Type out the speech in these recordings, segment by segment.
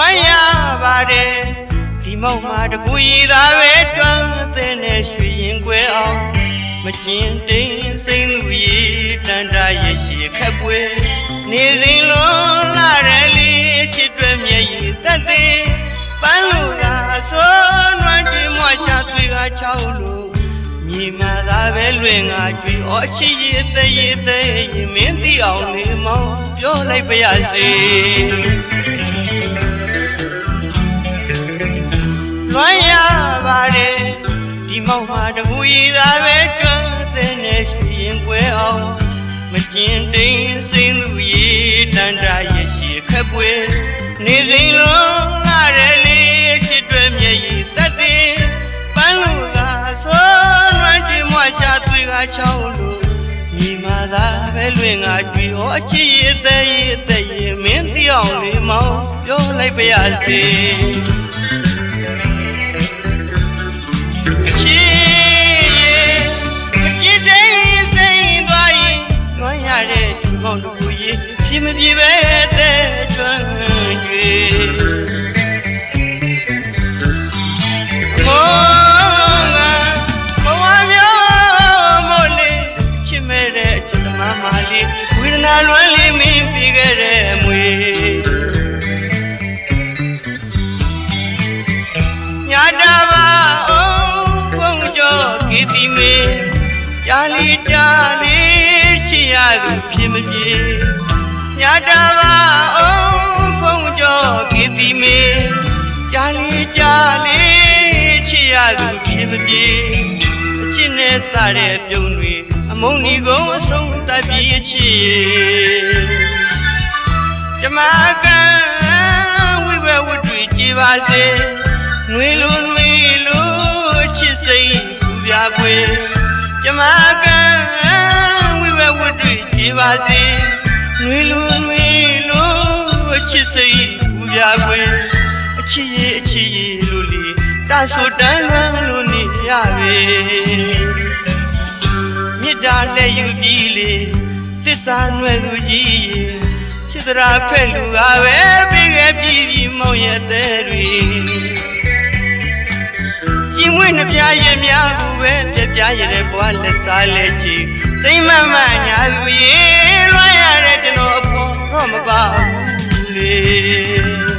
လွမ်းရပါတယ်ဒီမောက်မှာတကူရည်သာပဲကျွမ်းတဲ့နဲ့ရွှေရင်ကွယ်အောင်မကျင်တိန်စိမ့်လူရည်တန်တာရဲ့ရှိခက်ပွဲနေစဉ်လုံးလာတယ်လေချစ်တွဲမျက်ရည်သက်သေးပန်းလူသာဆိုးနွမ်းကြည့်မွားရှာသွေးကချောက်လို့မြေမှာသာပဲလွင်ငါကြွေအော်ချစ်ရည်သေးရည်သေးရင်မင်းသိအောင်လေမောင်ပြောလိုက်ပါရစေ လွမ်းရပါတယ်ဒီမောက်မှာတပူရည်သာပဲကံတဲ့နဲ့ရွှေရင်ကွယ်အောင်မကျင်တိန်စိမ့်လူရည်တန်တာရဲ့ရှိခက်ပွဲနေစဉ်လုံးလာတယ်လေချစ်တွဲမျက်ရည်သက်သေးပန်းလူသာဆိုးလွမ်းကြည့်မွားရှာသွေးကချောင်းလို့ညီမသာပဲလွင်ငါကြွေဟောအချစ်ရဲ့တဲ့ရဲ့တဲ့ရဲ့မင်းသိအောင်လေးမောင်ပြောလိုက်ပါရစေ မပြေပဲတဲ့ကျွမ်းကြွေမောငါဘဝမျိုးမို့လေချစ်မဲ့တဲ့အချစ်သမားမလေးဝေဒနာလွမ်းလေးမင်းပြီးခဲ့တဲ့မွေညာတာပါအောင်ဘုံကျော်ကီတီမေကြာလီကြာလီချစ်ရသူဖြစ်မပြေ ညာတာပါအောင်ဘုံကျော်ကီတီမေကြာလီကြာလီချစ်ရသူဖြစ်မပြေအချစ်နဲ့စတဲ့ပြုံးတွေအမုန်းဒီကုန်းအဆုံးတတ်ပြီးအချစ်ကျမကံဝိဘဝတ္တွေကြည်ပါစေနွေလိုနွေလိုချစ်စိတ်ပူပြပွေကျမကံဝိဝဲဝတ်တွေကြည်ပါစေ နွေလိုနွေလိုချစ်စိတ်ပူပြပွေအချစ်ရဲ့အချစ်ရဲ့လိုလီတဆိုတန်းလွမ်းလို့နေရပေမြစ်တာလည်းယူပြီးလေသစ္စာနွယ်သူကြီးရဲ့ချစ်စရာဖက်လူကပဲပြီးခဲ့ပြီးပြီးမောင်ရဲ့တဲ့တွေကြည်မွေးနှပြရဲ့များဘူးပဲပြပြရဲ့တဲ့ဘွားလက်စားလက်ချီစိတ်မမ အဖို့တော့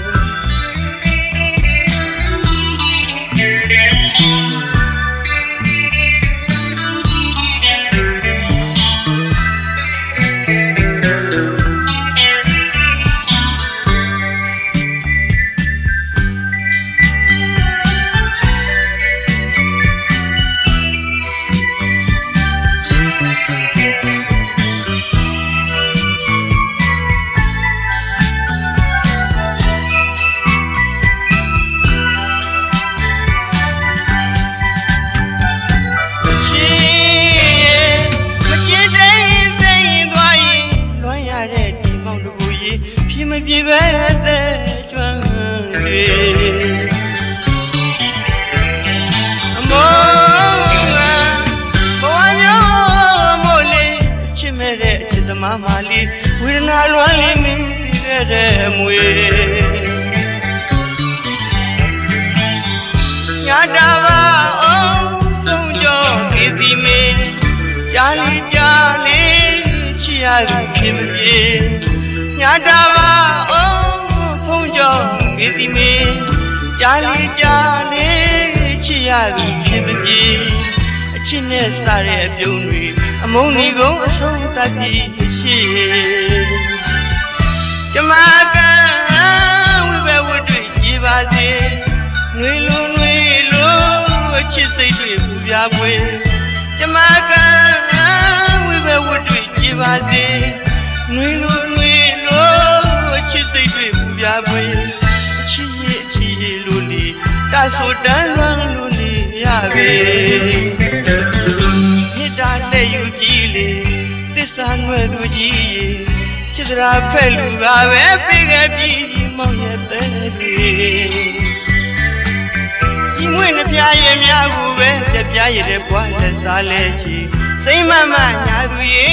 တို့ကိုရေပြမပြေပဲတဲ့ကျွမ်းတွေအမောငါဘဝမျိုးမို့လေချစ်မဲ့တဲ့အချစ်သမားမလေးဝေဒနာလွှမ်းလေးမင်းပြီးခဲ့တဲ့မွေညာတာပါအောင်သုံးကြောကေစီမေကြာလီကြာလီချီရသူဖြစ်မပြေ ညာတာပါအောင်သုံးကြောကေစီမေကြာလီကြာလီချီရသူဖြစ်မပြေအချစ်နဲ့စတဲ့အပြုံးတွေအမုန်းဒီကုန်းအဆုံးတတ်ပြီးရှိကျမကဝိဘဝတ္တွေကြည်ပါစေနွေလိုနွေလိုအချစ်စိတ်တွေပူပြပွေကျမကဝိဘဝတ္တွေကြည်ပါစေနွေလိုနွေလိုအချ စ်စိတ်တွေပူပြပွေအချစ်ရဲ့အချစ်ရဲ့လိုလီတဆိုတန်းလွမ်းလိုနေရပေမြစ်တာနဲ့ယူကြည့်လေသစ္စာနွယ်သူကြီးရေချစ်စရာဖက်လူကပဲပြေခဲ့ပြီးမောင်ရဲ့တဲ့တွေဒီမွေးနှပြရဲ့များဘူးပဲပြပြရဲ့တဲ့ဘွားလက်စားလဲချီစိတ်မမညာသူရေ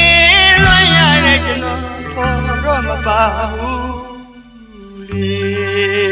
လွှမ်းရတဲ့ကျွန်တော်ခေါ်တော့ me